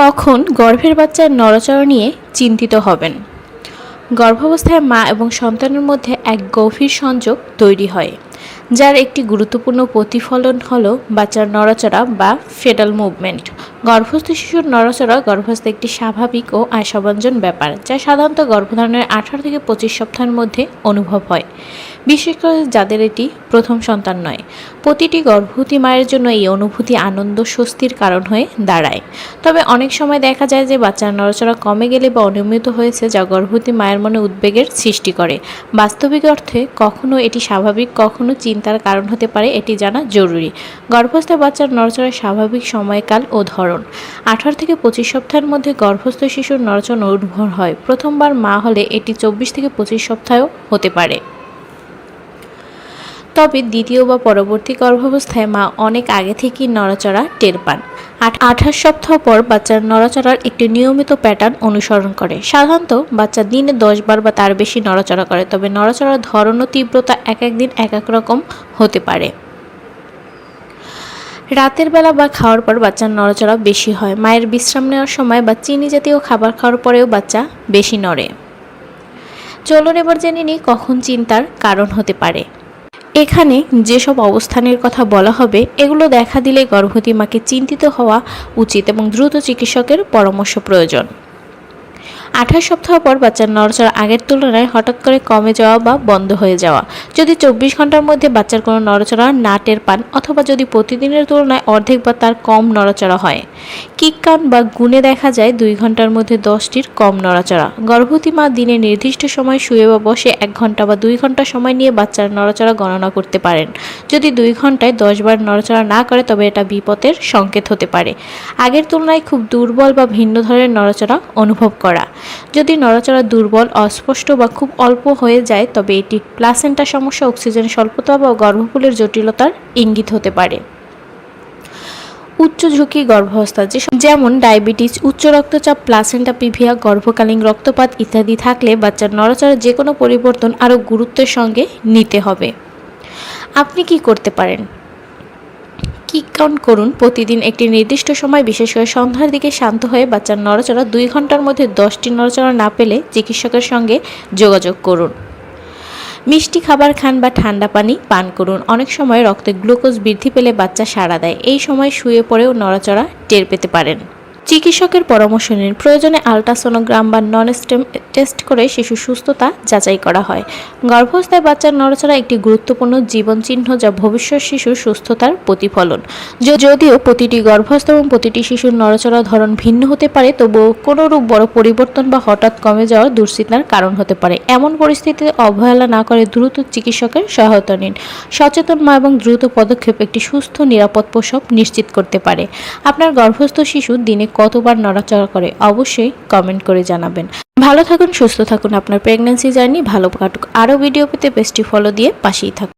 কখন গর্ভের বাচ্চার নড়াচড়া নিয়ে চিন্তিত হবেন। গর্ভাবস্থায় মা এবং সন্তানের মধ্যে এক গভীর সংযোগ তৈরি হয়, যার একটি গুরুত্বপূর্ণ প্রতিফলন হল বাচ্চার নড়াচড়া বা ফেডাল মুভমেন্ট। গর্ভস্থ শিশুর নড়াচড়া গর্ভস্থ একটি স্বাভাবিক ও আশাব্যঞ্জন ব্যাপার, যা সাধারণত গর্ভধারণের আঠারো থেকে পঁচিশ সপ্তাহের মধ্যে অনুভব হয়। বিশেষ করে যাদের এটি প্রথম সন্তান নয়। প্রতিটি গর্ভবতী মায়ের জন্য এই অনুভূতি আনন্দ স্বস্তির কারণ হয়ে দাঁড়ায়। তবে অনেক সময় দেখা যায় যে বাচ্চার নড়াচড়া কমে গেলে বা অনিয়মিত হয়েছে যা গর্ভবতী মায়ের মনে উদ্বেগের সৃষ্টি করে। বাস্তবিক অর্থে কখনো এটি স্বাভাবিক, কখনো চিন্তার কারণ হতে পারে এটি জানা জরুরি। গর্ভস্থ বাচ্চার নড়াচড়ার স্বাভাবিক সময়কাল ও ধরন। আঠারো থেকে পঁচিশ সপ্তাহের মধ্যে গর্ভস্থ শিশুর নড়াচড়া নির্ভর হয়। প্রথমবার মা হলে এটি চব্বিশ থেকে পঁচিশ সপ্তাহেও হতে পারে। তবে দ্বিতীয় বা পরবর্তী গর্ভাবস্থায় মা অনেক আগে থেকেই নড়াচড়া টের পান। আট, আঠাশ সপ্তাহ পর বাচ্চার নড়াচড়ার একটি নিয়মিত প্যাটার্ন অনুসরণ করে। সাধারণত বাচ্চা দিনে দশ বার বা তার বেশি নড়াচড়া করে, তবে নড়াচড়ার ধরন ও তীব্রতা এক এক দিন এক এক রকম হতে পারে। রাতের বেলা বা খাওয়ার পর বাচ্চার নড়াচড়া বেশি হয়। মায়ের বিশ্রাম নেওয়ার সময় বা চিনি জাতীয় খাবার খাওয়ার পরেও বাচ্চা বেশি নড়ে। চলুন এবার জেনে নিই কখন চিন্তার কারণ হতে পারে। এখানে যেসব অবস্থানের কথা বলা হবে, এগুলো দেখা দিলে গর্ভবতী মাকে চিন্তিত হওয়া উচিত এবং দ্রুত চিকিৎসকের পরামর্শ প্রয়োজন। আঠাশ সপ্তাহ পর বাচ্চার নড়াচড়া আগের তুলনায় হঠাৎ করে কমে যাওয়া বা বন্ধ হয়ে যাওয়া। যদি চব্বিশ ঘণ্টার মধ্যে বাচ্চার কোনো নড়াচড়া না টের পান, অথবা যদি প্রতিদিনের তুলনায় অর্ধেক বা তার কম নড়াচড়া হয়। কিক বা গুণে দেখা যায় দুই ঘণ্টার মধ্যে দশটির কম নড়াচড়া। গর্ভবতী মা দিনে নির্দিষ্ট সময় শুয়ে বা বসে এক ঘণ্টা বা দুই ঘণ্টা সময় নিয়ে বাচ্চার নড়াচড়া গণনা করতে পারেন। যদি দুই ঘন্টায় দশবার নড়াচড়া না করে, তবে এটা বিপদের সংকেত হতে পারে। আগের তুলনায় খুব দুর্বল বা ভিন্ন ধরনের নড়াচড়া অনুভব করা। যদি নড়াচড়া দুর্বল, অস্পষ্ট বা খুব অল্প হয়ে যায়, তবে এটি প্লাসেন্টা সমস্যা, অক্সিজেন স্বল্পতা বা গর্ভফুলের জটিলতার ইঙ্গিত হতে পারে। উচ্চ ঝুঁকি গর্ভাবস্থা যেমন ডায়াবেটিস, উচ্চ রক্তচাপ, প্লাসেন্টা পিভিয়া গর্ভকালীন রক্তপাত ইত্যাদি থাকলে বাচ্চার নড়াচড়ার যে কোনো পরিবর্তন আরও গুরুত্বের সঙ্গে নিতে হবে। আপনি কি করতে পারেন? কাউন্ট করুন। প্রতিদিন একটি নির্দিষ্ট সময়, বিশেষ করে সন্ধ্যার দিকে শান্ত হয়ে বাচ্চার নড়াচড়া দুই ঘণ্টার মধ্যে দশটি নড়াচড়া না পেলে চিকিৎসকের সঙ্গে যোগাযোগ করুন। মিষ্টি খাবার খান বা ঠান্ডা পানি পান করুন। অনেক সময় রক্তে গ্লুকোজ বৃদ্ধি পেলে বাচ্চা সাড়া দেয়। এই সময় শুয়ে পড়েও নড়াচড়া টের পেতে পারেন। চিকিৎসকের পরামর্শ নিন। প্রয়োজনে আলট্রাসোনোগ্রাম বা নন স্টেম টেস্ট করে শিশু সুস্থতা যাচাই করা হয়। গর্ভস্থায় বাচ্চার নড়াচড়া একটি গুরুত্বপূর্ণ জীবন চিহ্ন যা ভবিষ্যৎ শিশুর সুস্থতার প্রতিফলন। যদিও প্রতিটি গর্ভস্থ এবং প্রতিটি শিশুর নড়াচড়া ধরন ভিন্ন হতে পারে, তবুও কোনোরূপ বড় পরিবর্তন বা হঠাৎ কমে যাওয়া দুশ্চিন্তার কারণ হতে পারে। এমন পরিস্থিতিতে অবহেলা না করে দ্রুত চিকিৎসকের সহায়তা নিন। সচেতন মা এবং দ্রুত পদক্ষেপ একটি সুস্থ, নিরাপদ প্রসব নিশ্চিত করতে পারে। আপনার গর্ভস্থ শিশু দিনে কতবার নড়াচড়া করে অবশ্যই কমেন্ট করে জানাবেন। ভালো থাকুন, সুস্থ থাকুন। আপনার প্রেগনেন্সি জার্নি ভালো কাটুক। আরও ভিডিও পেতে পেজটি ফলো দিয়ে পাশেই থাকুন।